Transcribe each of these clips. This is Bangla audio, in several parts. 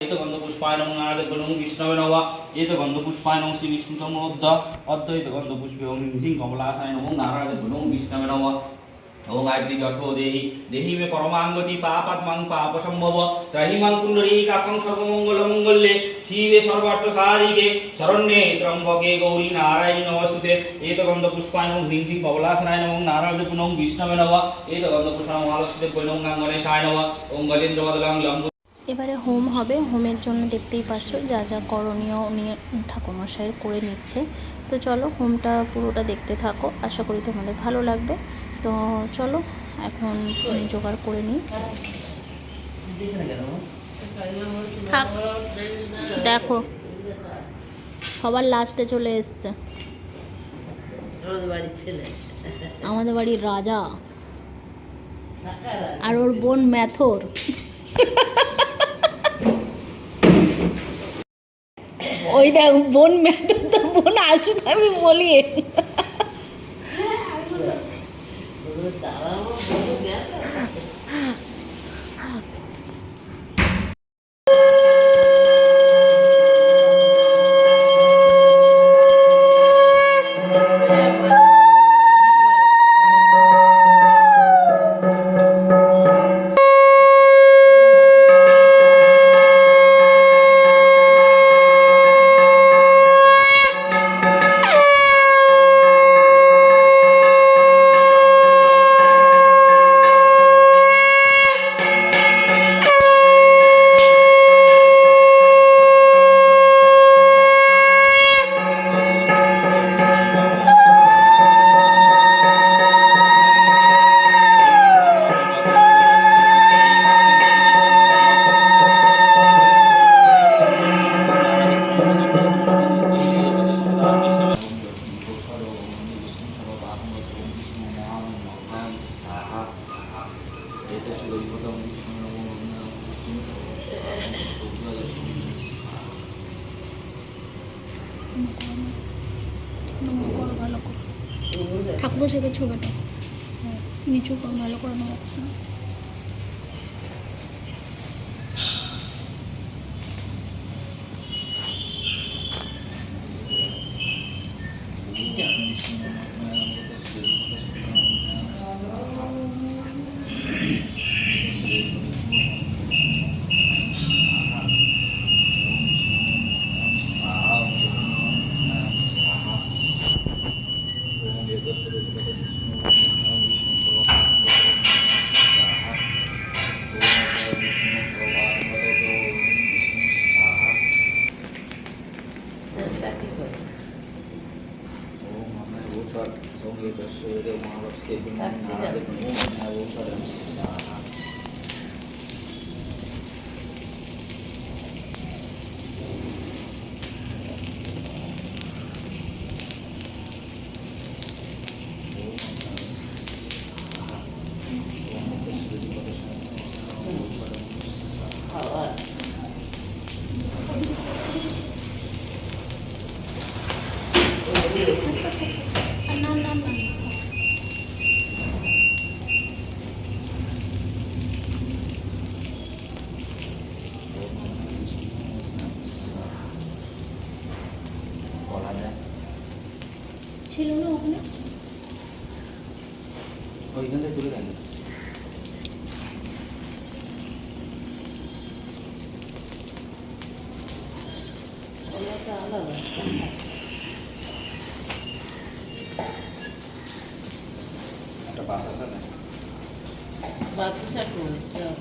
এত গন্ধ পুষ্পায় নম এত গন্ধ পুষ্পায় নম শ্রী বিষ্ণু তম অদ্য অদ্বৈত গন্ধ পুষ্পে ওম সিং কমলাসায় নম নারদ গুণং বিষ্ণবে নম ওম আয়ত্রী যশো দেহি দেহি মে পরমাঙ্গতি পাপাত্মাং পাপ সম্ভব ত্রাহি মাং কাকং সর্বমঙ্গল মঙ্গলে শিবে সর্বার্থ সারিকে শরণ্যে ত্রম্বকে গৌরী নারায়ণী নমস্তুতে গন্ধ পুষ্পায় নম হ্রিং সিং কমলাসনায় নম নারদ গুণং বিষ্ণবে নম এত গন্ধ পুষ্পায় নম আলস্যতে বৈনং গাঙ্গনেশায় নম ওম গজেন্দ্র বদলাং লম্ব এবারে হোম হবে হোমের জন্য দেখতেই পাচ্ছ যা যা করণীয় উনি ঠাকুরমশাইয়ের করে নিচ্ছে। তো চলো হোমটা পুরোটা দেখতে থাকো আশা করি তোমাদের ভালো লাগবে। তো চলো এখন জোগাড় করে নিই। থাক দেখো সবার লাস্টে চলে এসছে। আমাদের বাড়ির ছেলে। আমাদের বাড়ির রাজা। আর ওর বোন ম্যাথর। ওই দেখ বোন মেয়ে তো বোন আসুক আমি বলি। তারা গেছে ছবিটা। নিচু কর ভালো করে নেব চাকরি করে খাওয়া না না না ছিল না ওখানে ওইখান থেকে তুলে দেন ওগুলোটা আলাদা একটা বাস আছে না বাকি ঠাকুর চল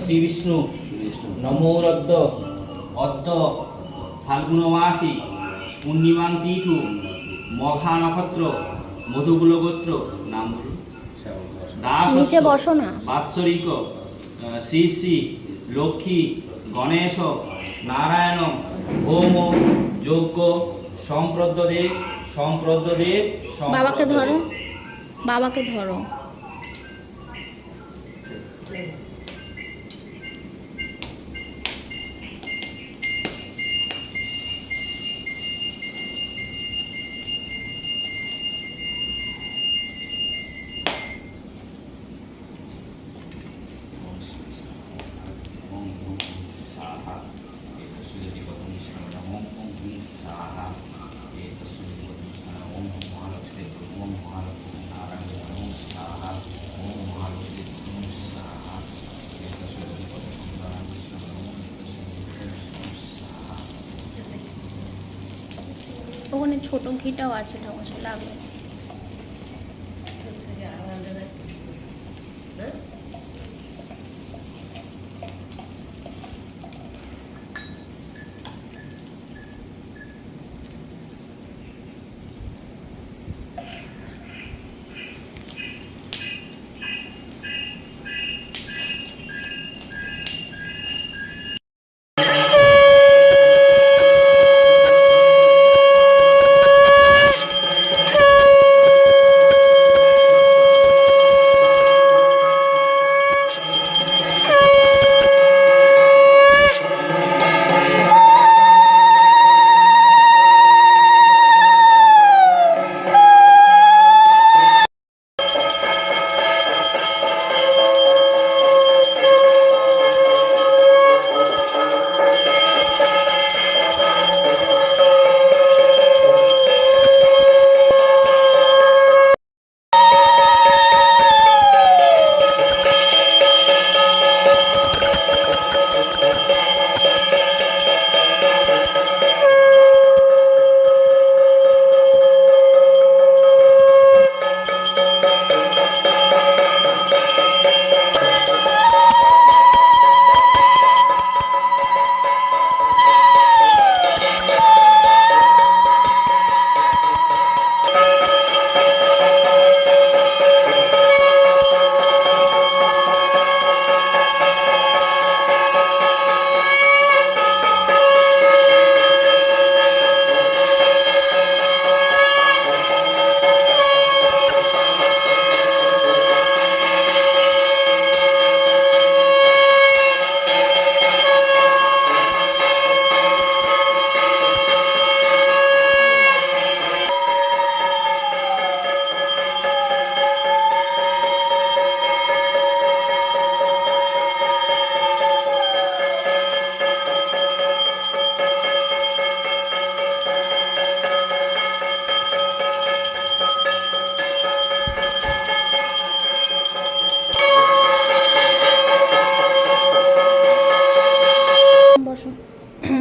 শ্রী বিষ্ণু নমোরদ্দ অদ্য ফাল্গুন মাসি পূর্ণিমাং তিথু মঘা নক্ষত্র মধুকুল গোত্র নাম নিচে বসো না। বাৎসরিক শ্রী শ্রী লক্ষ্মী গণেশ নারায়ণ হোম যজ্ঞ সম্প্রদ্যদেব সম্প্রদ্যদেব বাবাকে ধরো। বাবাকে ধরো। ছোট ঘিটাও আছে ঠাকুমশাই লাগবে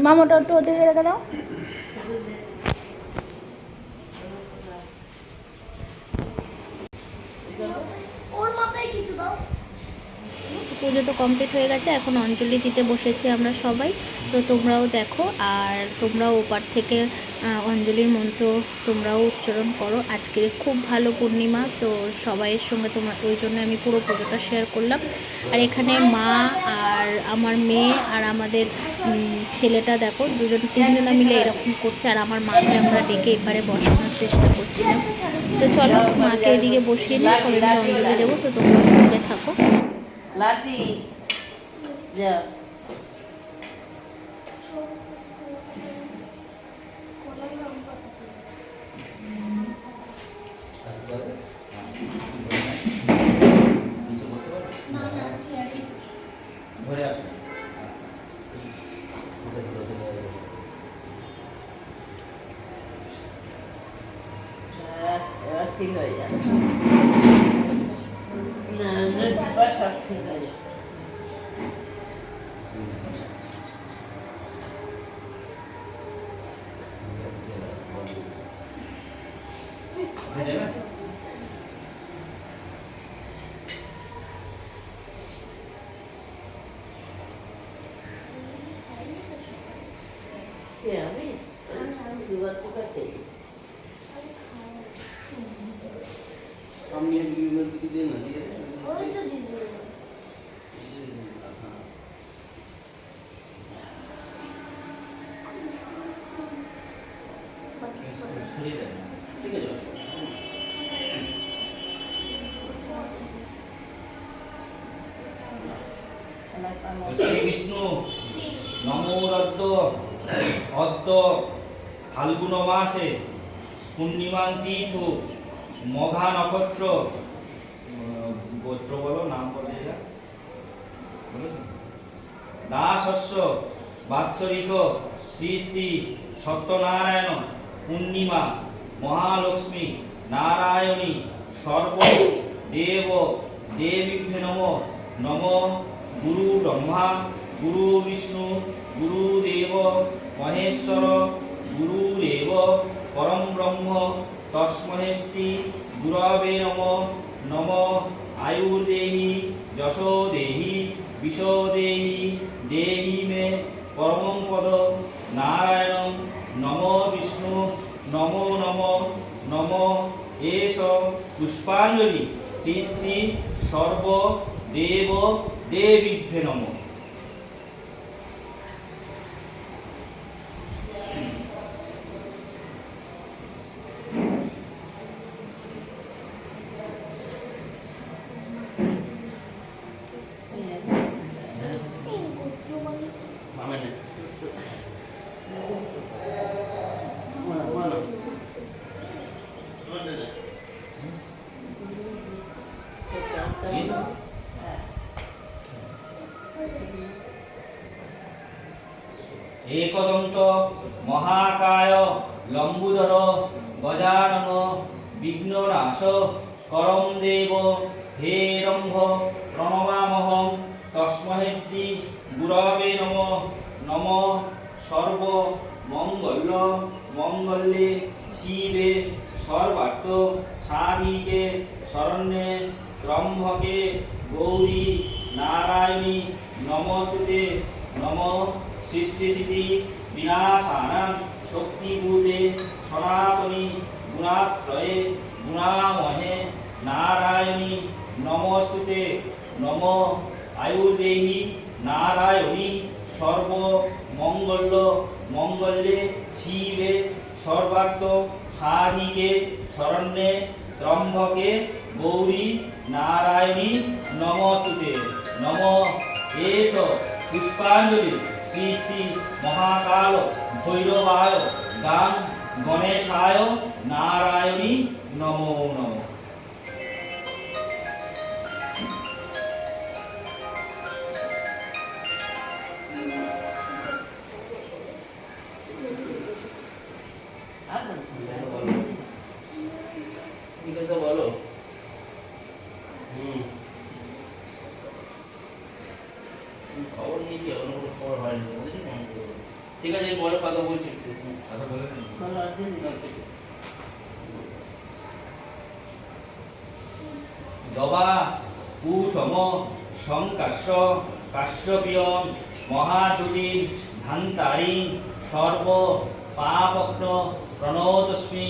মামাটা একটু ওদিকে রেখে দাও। পুজো তো কমপ্লিট হয়ে গেছে এখন অঞ্জলি দিতে বসেছি আমরা সবাই। তো তোমরাও দেখো, আর তোমরাও ওপার থেকে অঞ্জলির মন্ত্র তোমরাও উচ্চারণ করো। আজকে খুব ভালো পূর্ণিমা, তো সবাইয়ের সঙ্গে তোমার ওই জন্য আমি পুরো পুজোটা শেয়ার করলাম। আর এখানে মা আর আমার মেয়ে আর আমাদের ছেলেটা দেখো, দুজন তিনজনা মিলে এরকম করছে, আর আমার মাকে আমরা ডেকে এপারে বসানোর চেষ্টা করছিলাম। তো চলো, মাকে এদিকে বসিয়ে নিয়ে সবাই অঞ্জলি দেবো, তো তোমরা সঙ্গে থাকো। যাও। ধরে আসো ব্যাস, এবার ঠিক যাবে না সব ঠিক যাবে হয়ে যাবে কে আমি আমি দুবার পোকা খেয়ে আমি আজকে ইমেল দিকে দিয়ে না দিয়ে সরিয়ে দেন শ্রী বিষ্ণু নমোরদ্দ অদ্য ফাল্গুন মাসে পূর্ণিমান তীর্থ মঘা নক্ষত্র গোত্র বলো, নাম বলো দাসস্য বাৎসরিক শ্রী শ্রী সত্যনারায়ণ পূর্ণিমা মহালক্ষ্মী নারায়ণী সর্ব দেব দেবীভ্যে নম নম গুরু ব্রহ্মা, গুরু বিষ্ণু গুরুদেব মহেশ্বর গুরুদেব পরম ব্রহ্ম তস্মৈ শ্রী গুরবে নম নম আয়ুর্দেহি যশো দেহি বিশো দেহি দেহি মে পরমং পদ, নারায়ণ, নম বিষ্ণু, নম নম নম এস পুষ্পাঞ্জলি, শ্রী শ্রী সর্ব দেব দেবীভ্যে নম মামেন বলো বলো একদন্ত মহাকায় লম্বুধর গজানন বিঘ্ননাশ করম দেব। হে রম্ভ প্রণমামহম তস্মহে শ্রী গুরবে নম। নম সর্ব মঙ্গল। মঙ্গলে শিবে সর্বার্থ। সাধিকে শরণ্যে ত্রম্ভকে গৌরী। নারায়ণী, নমস্তুতে। নম সৃষ্টি স্থিতি বিনাশানাং শক্তিভূতে সনাতনী গুণাশ্রয়ে গুণামহে নারায়ণী নমস্তুতে নম আয়ুর্দেহি নারায়ণী সর্ব মঙ্গল মঙ্গলে শিবে সর্বার্থ সাধিকে শরণ্যে ত্রম্বকে গৌরী নারায়ণী নমস্তুতে নম। এষ পুষ্পাঞ্জলি। শ্রী শ্রী মহাকাল ভৈরবায় গান গণেশায় নারায়ণী নমো নমঃ। পরে কথা বলছি বলে জবা কুসম সংকাশ্য মহাদুতি ধান্তারি সর্ব প্রণতস্মি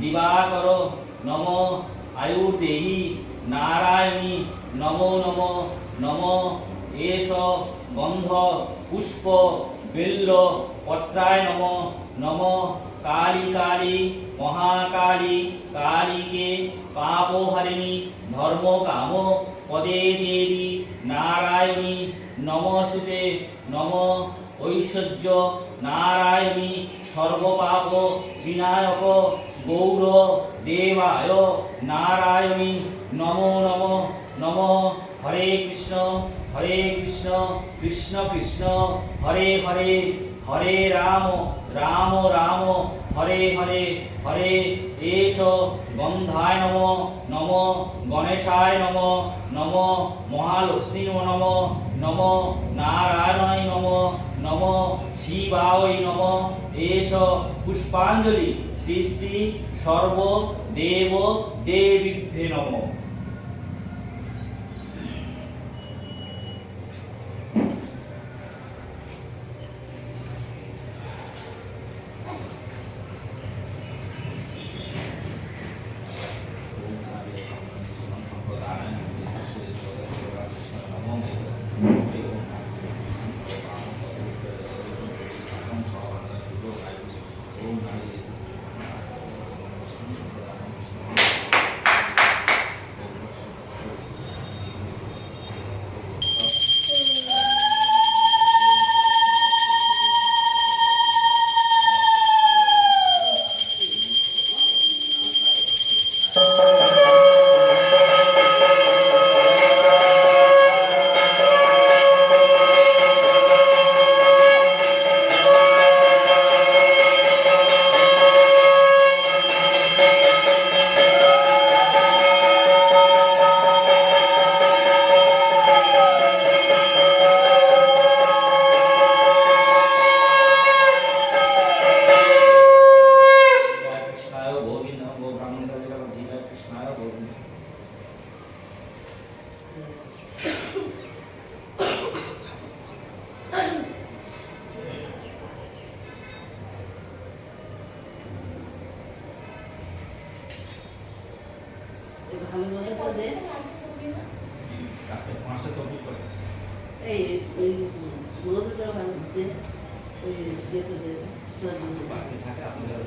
দিবাকর নম আয়ুর্দেহি নারায়ণী নমো নম নম এষ গন্ধ পুষ্প বেল্ল পত্রায় নম নম, কালী কালী, মহাকালী, কালীকে পাপহারিণী, ধর্ম কাম পদে দেবী, নারায়ণী নমস্তুতে নম, ঐশ্বর্য, নারায়ণী, সর্বপাপ, বিনায়ক, গৌর, দেবায়, নারায়ণী, নমো, নম নম, হরে কৃষ্ণ। হরে কৃষ্ণ কৃষ্ণ কৃষ্ণ, হরে হরে হরে রাম রাম রাম, হরে হরে হরে এষ গন্ধায় নম নম গণেশায় নম নম মহালক্ষ্মী নম নম নারায়ণায় নম নম শিবায় নম এষ পুষ্পাঞ্জলি শ্রী শ্রী সর্ব দেব দেবীভ্যে নম। এই ওই মধুটা দে ওই যেতে দে চল দে। বাকি থাকে আপনাদের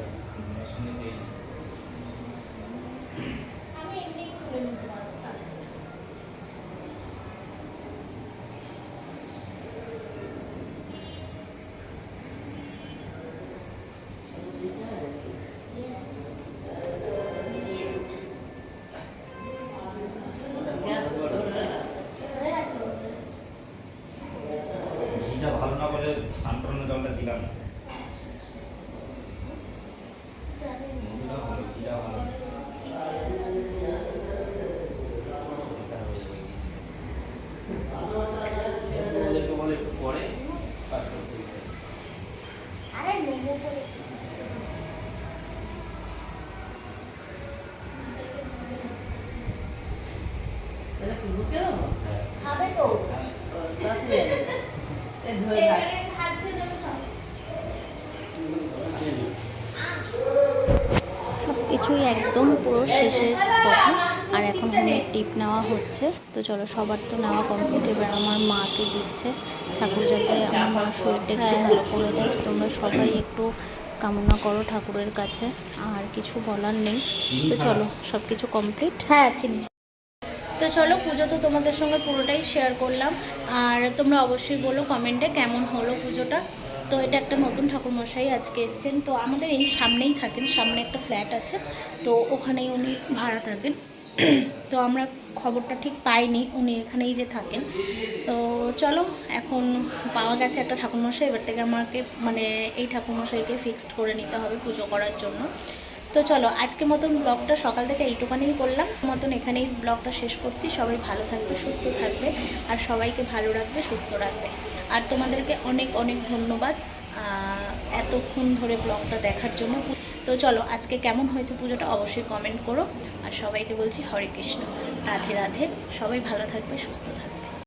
ভালো না বলে স্নান করানোর জলটা দিলাম না মধুটা ভালো ঘিটা ভালো না। বেকার হয়ে যাবে ঘি দিলে। এরপর ওদেরকে বলে একটু পরে কাজ করতে দিতে। তাহলে কি বুকে দেবো? হ্যাঁ। খাবে তো হ্যাঁ। ও, তাতে এই ধরে থাক। সব কিছুই একদম পুরো শেষের কথা। আর এখন হোমের টিপ নেওয়া হচ্ছে। তো চলো সবার তো নেওয়া কমপ্লিট এবার আমার মাকে দিচ্ছে। ঠাকুর যাতে আমার মার শরীরটা একটু ভালো করে দেয়। তোমরা সবাই একটু কামনা করো ঠাকুরের কাছে। আর কিছু বলার নেই। তো চলো সব কিছু কমপ্লিট হ্যাঁ চিনি তো চলো পুজো তো তোমাদের সঙ্গে পুরোটাই শেয়ার করলাম। আর তোমরা অবশ্যই বলো কমেন্টে কেমন হলো পুজোটা। তো এটা একটা নতুন ঠাকুরমশাই আজকে এসছেন। তো আমাদের এই সামনেই থাকেন, সামনে একটা ফ্ল্যাট আছে। তো ওখানেই উনি ভাড়া থাকেন। তো আমরা খবরটা ঠিক পাইনি, উনি এখানেই যে থাকেন। তো চলো, এখন পাওয়া গেছে একটা ঠাকুরমশাই। এবার থেকে আমাকে মানে এই ঠাকুরমশাইকে ফিক্সড করে নিতে হবে পুজো করার জন্য। তো চলো আজকে মতন ব্লগটা সকাল থেকে এইটুকানিই করলাম। মতন এখানেই ব্লগটা শেষ করছি। সবাই ভালো থাকবে, সুস্থ থাকবে। আর সবাইকে ভালো রাখবে, সুস্থ রাখবে। আর তোমাদেরকে অনেক অনেক ধন্যবাদ এতক্ষণ ধরে ব্লগটা দেখার জন্য। তো চলো, আজকে কেমন হয়েছে পুজোটা অবশ্যই কমেন্ট করো। আর সবাইকে বলছি হরে কৃষ্ণ। রাধে রাধে। সবাই ভালো থাকবে, সুস্থ থাকবে।